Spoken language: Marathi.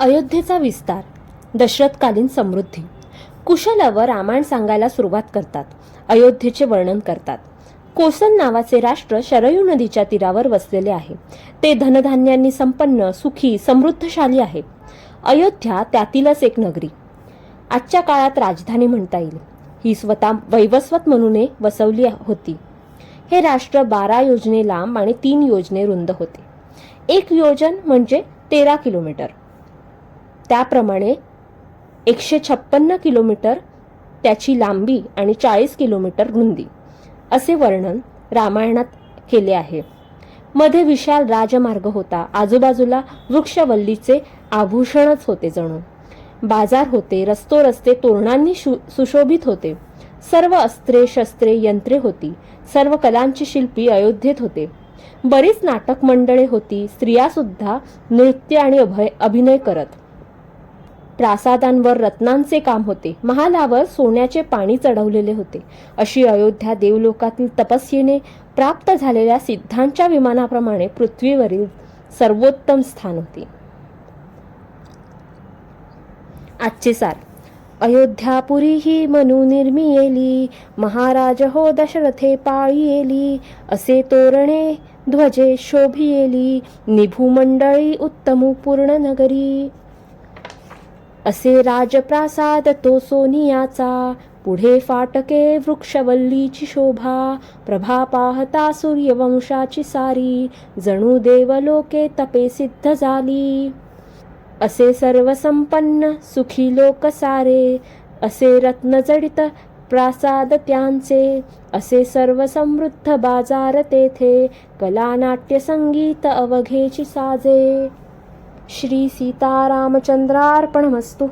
अयोध्येचा विस्तार दशरथकालीन समृद्धी. कुशलावर रामायण सांगायला सुरुवात करतात. अयोध्येचे वर्णन करतात. कोसल नावाचे राष्ट्र शरयू नदीच्या तीरावर वसलेले आहे. ते धनधान्यांनी संपन्न सुखी समृद्धशाली आहे. अयोध्या त्यातीलच एक नगरी. आजच्या काळात राजधानी म्हणता येईल. ही स्वतः वैवस्वत म्हणून वसवली होती. हे राष्ट्र बारा योजने लांब आणि तीन योजने रुंद होते. एक योजन म्हणजे तेरा किलोमीटर. त्याप्रमाणे एकशे छप्पन्न किलोमीटर त्याची लांबी आणि चाळीस किलोमीटर रुंदी असे वर्णन रामायणात केले आहे. मध्ये विशाल राजमार्ग होता. आजूबाजूला वृक्षवल्लीचे आभूषणच होते जणू. बाजार होते रस्तो रस्ते तोरणांनी शु सुशोभित होते. सर्व अस्त्रे शस्त्रे यंत्रे होती. सर्व कलांची शिल्पी अयोध्येत होते. बरीच नाटक मंडळे होती स्त्रियासुद्धा नृत्य आणि अभय अभिनय करत. प्रासादांवर रत्नांचे काम होते. महालावर सोन्याचे पाणी चढवलेले होते. अशी अयोध्या देवलोकातील तपस्येने प्राप्त झालेल्या सिद्धांच्या विमानाप्रमाणे पृथ्वीवरील सर्वोत्तम स्थान होते. आजचे सार. अयोध्यापुरी ही मनू निर्मियेली महाराज हो दशरथे पाळियेली असे तोरणे ध्वजे शोभियेली निभूमंडळी उत्तमू पूर्ण नगरी असे राजप्रासाद तो सोनियाचा. पुढे फाटके वृक्षवल्लीची शोभा प्रभा पाहता सूर्यवंशाची सारी जणू देवलोके तपे सिद्ध झाली. असे सर्व संपन्न सुखी लोक सारे असे रत्नजडित प्रासाद त्यांचे असे सर्व समृद्ध बाजार तेथे कला नाट्य संगीत अवघेची साजे. श्री सीतारामचंद्रार्पणमस्तु।